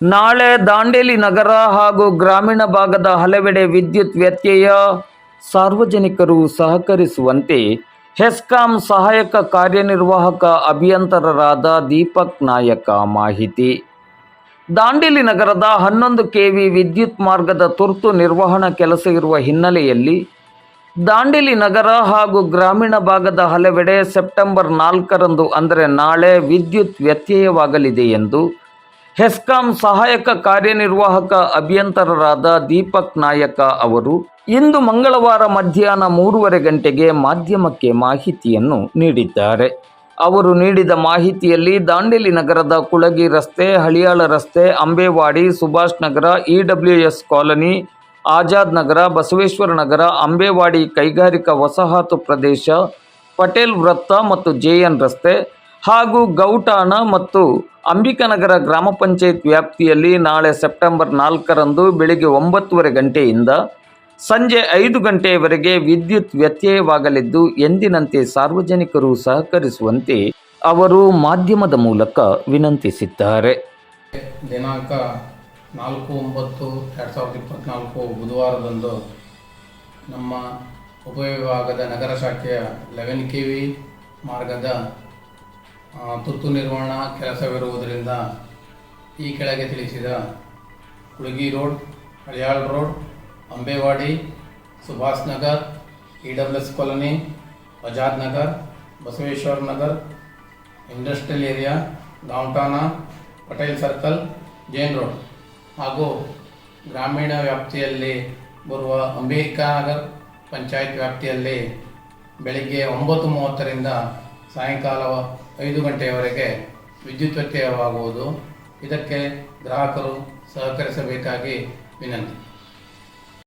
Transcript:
ನಾಳೆ ದಾಂಡೇಲಿ ನಗರ ಹಾಗೂ ಗ್ರಾಮೀಣ ಭಾಗದ ಹಲವೆಡೆ ವಿದ್ಯುತ್ ವ್ಯತ್ಯಯ. ಸಾರ್ವಜನಿಕರು ಸಹಕರಿಸುವಂತೆ ಹೆಸ್ಕಾಂ ಸಹಾಯಕ ಕಾರ್ಯನಿರ್ವಾಹಕ ಅಭಿಯಂತರರಾದ ದೀಪಕ್ ನಾಯಕ ಮಾಹಿತಿ. ದಾಂಡೇಲಿ ನಗರದ ಹನ್ನೊಂದು ಕೆವಿ ವಿದ್ಯುತ್ ಮಾರ್ಗದ ತುರ್ತು ನಿರ್ವಹಣಾ ಕೆಲಸ ಇರುವ ಹಿನ್ನೆಲೆಯಲ್ಲಿ ದಾಂಡೇಲಿ ನಗರ ಹಾಗೂ ಗ್ರಾಮೀಣ ಭಾಗದ ಹಲವೆಡೆ ಸೆಪ್ಟೆಂಬರ್ ನಾಲ್ಕರಂದು ಅಂದರೆ ನಾಳೆ ವಿದ್ಯುತ್ ವ್ಯತ್ಯಯವಾಗಲಿದೆ ಎಂದು ಹೆಸ್ಕಾಂ ಸಹಾಯಕ ಕಾರ್ಯನಿರ್ವಾಹಕ ಅಭಿಯಂತರರಾದ ದೀಪಕ್ ನಾಯಕ ಅವರು ಇಂದು ಮಂಗಳವಾರ ಮಧ್ಯಾಹ್ನ ಮೂರುವರೆ ಗಂಟೆಗೆ ಮಾಧ್ಯಮಕ್ಕೆ ಮಾಹಿತಿಯನ್ನು ನೀಡಿದ್ದಾರೆ. ಅವರು ನೀಡಿದ ಮಾಹಿತಿಯಲ್ಲಿ ದಾಂಡೇಲಿ ನಗರದ ಕುಳಗಿ ರಸ್ತೆ, ಹಳಿಯಾಳ ರಸ್ತೆ, ಅಂಬೇವಾಡಿ, ಸುಭಾಷ್ ನಗರ, ಇಡಬ್ಲ್ಯೂಎಸ್ ಕಾಲೋನಿ, ಆಜಾದ್ ನಗರ, ಬಸವೇಶ್ವರ ನಗರ, ಅಂಬೇವಾಡಿ ಕೈಗಾರಿಕಾ ವಸಾಹತು ಪ್ರದೇಶ, ಪಟೇಲ್ ವೃತ್ತ ಮತ್ತು ಜೆಎನ್ ರಸ್ತೆ ಹಾಗೂ ಗೌಟಾಣ ಮತ್ತು ಅಂಬಿಕಾನಗರ ಗ್ರಾಮ ಪಂಚಾಯತ್ ವ್ಯಾಪ್ತಿಯಲ್ಲಿ ನಾಳೆ ಸೆಪ್ಟೆಂಬರ್ ನಾಲ್ಕರಂದು ಬೆಳಿಗ್ಗೆ ಒಂಬತ್ತುವರೆ ಗಂಟೆಯಿಂದ ಸಂಜೆ ಐದು ಗಂಟೆಯವರೆಗೆ ವಿದ್ಯುತ್ ವ್ಯತ್ಯಯವಾಗಲಿದ್ದು ಎಂದಿನಂತೆ ಸಾರ್ವಜನಿಕರು ಸಹಕರಿಸುವಂತೆ ಅವರು ಮಾಧ್ಯಮದ ಮೂಲಕ ವಿನಂತಿಸಿದ್ದಾರೆ. ದಿನಾಂಕ ನಾಲ್ಕು ಒಂಬತ್ತು ಎರಡು ಸಾವಿರದ ಇಪ್ಪತ್ತ್ನಾಲ್ಕು ಬುಧವಾರದಂದು ನಮ್ಮ ಉಪವಿಭಾಗದ ನಗರ ಶಾಖೆಯ ಲೆವೆನ್ ಕೆ ಮಾರ್ಗದ ತುರ್ತು ನಿರ್ವಹಣಾ ಕೆಲಸವಿರುವುದರಿಂದ ಈ ಕೆಳಗೆ ತಿಳಿಸಿದ Kulagi road Haliyal road, Ambewadi, Subhash Nagar E W S colony Azad Nagar, Basaveshwar Nagar, industrial area, downtown, Patel circle, Jain road. ಹಾಗೂ ಗ್ರಾಮೀಣ ವ್ಯಾಪ್ತಿಯಲ್ಲಿ ಬರುವ ಅಂಬೇಡ್ಕರ್ ಪಂಚಾಯತ್ ವ್ಯಾಪ್ತಿಯಲ್ಲಿ ಬೆಳಿಗ್ಗೆ ಒಂಬತ್ತು ಮೂವತ್ತರಿಂದ ಸಾಯಂಕಾಲ ಐದು ಗಂಟೆಯವರೆಗೆ ವಿದ್ಯುತ್ ವ್ಯತ್ಯಯವಾಗುವುದು. ಇದಕ್ಕೆ ಗ್ರಾಹಕರು ಸಹಕರಿಸಬೇಕಾಗಿ ವಿನಂತಿ.